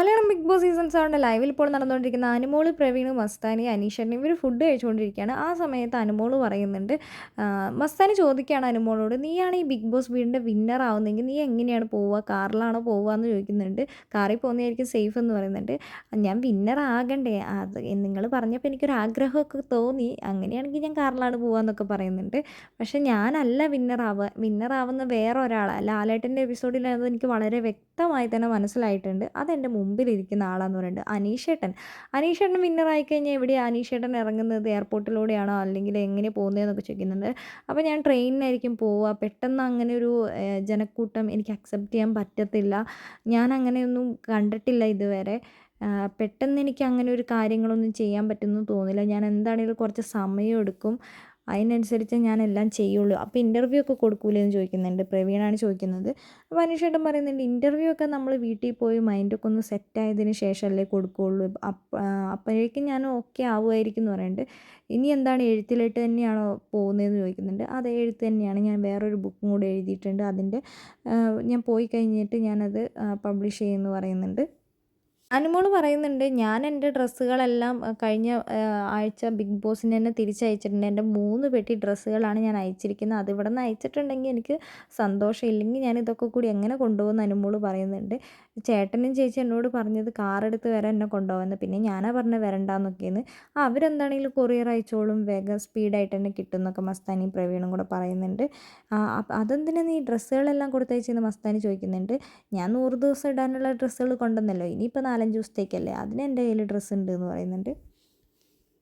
Malayalam Bigg Boss season സെവന്റെ ലൈവിൽ ഇപ്പോൾ നടന്നുകൊണ്ടിരിക്കുന്ന അനുമോൾ പ്രവീണ് മസ്താനി അനീഷനെ ഇവർ ഫുഡ് കഴിച്ചുകൊണ്ടിരിക്കുകയാണ്. ആ സമയത്ത് അനുമോൾ പറയുന്നുണ്ട് മസ്താനി ചോദിക്കുകയാണ് അനുമോളോട് നീയാണ് ഈ ബിഗ് ബോസ് വീടിന്റെ വിന്നർ ആവുന്നെങ്കിൽ നീ എങ്ങനെയാണ് പോവുക? കാറിലാണോ പോവുക? എന്ന് ചോദിക്കുന്നുണ്ട്. കാറിൽ പോകുന്നതായിരിക്കും സേഫ് എന്ന് പറയുന്നുണ്ട്. ഞാൻ വിന്നർ ആകണ്ടേ? അത് നിങ്ങൾ പറഞ്ഞപ്പോൾ എനിക്കൊരു ആഗ്രഹമൊക്കെ തോന്നി. അങ്ങനെയാണെങ്കിൽ ഞാൻ കാറിലാണ് പോവാന്നൊക്കെ പറയുന്നുണ്ട്. പക്ഷെ ഞാനല്ല വിന്നർ ആവുക. വിന്നർ ആവുന്ന വേറെ ഒരാളാണ് ലാലേട്ടന്റെ എപ്പിസോഡിൽ അത് എനിക്ക് വളരെ വ്യക്തമായി തന്നെ മനസ്സിലായിട്ടുണ്ട്. അതെന്റെ മുമ്പിലിരിക്കുന്ന ആളാന്ന് പറയുന്നത് അനീഷേട്ടൻ. അനീഷേട്ടൻ വിന്നർ ആയി കഴിഞ്ഞാൽ എവിടെയാണ് അനീഷേട്ടൻ ഇറങ്ങുന്നത്? എയർപോർട്ടിലൂടെയാണോ അല്ലെങ്കിൽ എങ്ങനെ പോകുന്നതെന്നൊക്കെ ചോദിക്കുന്നുണ്ട്. അപ്പോൾ ഞാൻ ട്രെയിനിനായിരിക്കും പോവുക. പെട്ടെന്ന് അങ്ങനെ ഒരു ജനക്കൂട്ടം എനിക്ക് അക്സെപ്റ്റ് ചെയ്യാൻ പറ്റത്തില്ല. ഞാൻ അങ്ങനെയൊന്നും കണ്ടിട്ടില്ല ഇതുവരെ. പെട്ടെന്ന് എനിക്ക് അങ്ങനെ ഒരു കാര്യങ്ങളൊന്നും ചെയ്യാൻ പറ്റുമെന്ന് തോന്നില്ല. ഞാൻ എന്താണെങ്കിലും കുറച്ച് സമയം എടുക്കും. അതിനനുസരിച്ച് ഞാൻ എല്ലാം ചെയ്യുള്ളൂ. അപ്പോൾ ഇന്റർവ്യൂ ഒക്കെ കൊടുക്കൂലേ എന്ന് ചോദിക്കുന്നുണ്ട്. പ്രവീണാണ് ചോദിക്കുന്നത്. അപ്പോൾ അനീഷേട്ടൻ പറയുന്നുണ്ട് ഇന്റർവ്യൂ ഒക്കെ നമ്മൾ വീട്ടിൽ പോയി മൈൻഡൊക്കെ ഒന്ന് സെറ്റ് ആയതിന് ശേഷമല്ലേ കൊടുക്കുകയുള്ളൂ അപ്പ അപ്പോഴേക്കും ഞാൻ ഓക്കെ ആവുമായിരിക്കും എന്ന് പറയുന്നുണ്ട്. ഇനി എന്താണ് എഴുത്തിലിട്ട് തന്നെയാണോ പോകുന്നതെന്ന് ചോദിക്കുന്നുണ്ട്. അത് എഴുത്ത് തന്നെയാണ്. ഞാൻ വേറൊരു ബുക്കും കൂടെ എഴുതിയിട്ടുണ്ട്. അതിന്റെ ഞാൻ പോയി കഴിഞ്ഞിട്ട് ഞാനത് പബ്ലിഷ് ചെയ്യുമെന്ന് പറയുന്നുണ്ട്. അനുമോൾ പറയുന്നുണ്ട് ഞാൻ എന്റെ ഡ്രസ്സുകളെല്ലാം കഴിഞ്ഞ ആഴ്ച ബിഗ് ബോസിന് തന്നെ തിരിച്ചയച്ചിട്ടുണ്ട്. എന്റെ മൂന്ന് പെട്ടി ഡ്രസ്സുകളാണ് ഞാൻ അയച്ചിരിക്കുന്നത്. അത് ഇവിടെ നിന്ന് അയച്ചിട്ടുണ്ടെങ്കിൽ എനിക്ക് സന്തോഷം. ഇല്ലെങ്കിൽ ഞാൻ ഇതൊക്കെ കൂടി എങ്ങനെ കൊണ്ടുപോകുമെന്ന് അനുമോൾ പറയുന്നുണ്ട്. ചേട്ടനും ചേച്ചി എന്നോട് പറഞ്ഞത് കാർ എടുത്ത് വരാൻ എന്നെ കൊണ്ടുപോകുന്നത് പിന്നെ ഞാനാ വരണ്ടാന്നൊക്കെയെന്ന്. ആ അവരെന്താണെങ്കിലും കൊറിയർ അയച്ചോളും. വേഗം സ്പീഡായിട്ട് തന്നെ കിട്ടും എന്നൊക്കെ മസ്താനി പ്രവീണും കൂടെ പറയുന്നുണ്ട്. അതെന്തിനാ നീ ഡ്രസ്സുകളെല്ലാം കൊടുത്തയച്ചെന്ന് മസ്താനി ചോദിക്കുന്നുണ്ട്. ഞാൻ നൂറ് ദിവസം ഇടാനുള്ള ഡ്രസ്സുകൾ കൊണ്ടുവന്നല്ലോ. ഇനിയിപ്പോൾ നാലഞ്ച് ദിവസത്തേക്കല്ലേ? അതിന് എന്റെ കയ്യിൽ ഡ്രസ്സ് ഉണ്ട് എന്ന് പറയുന്നുണ്ട്.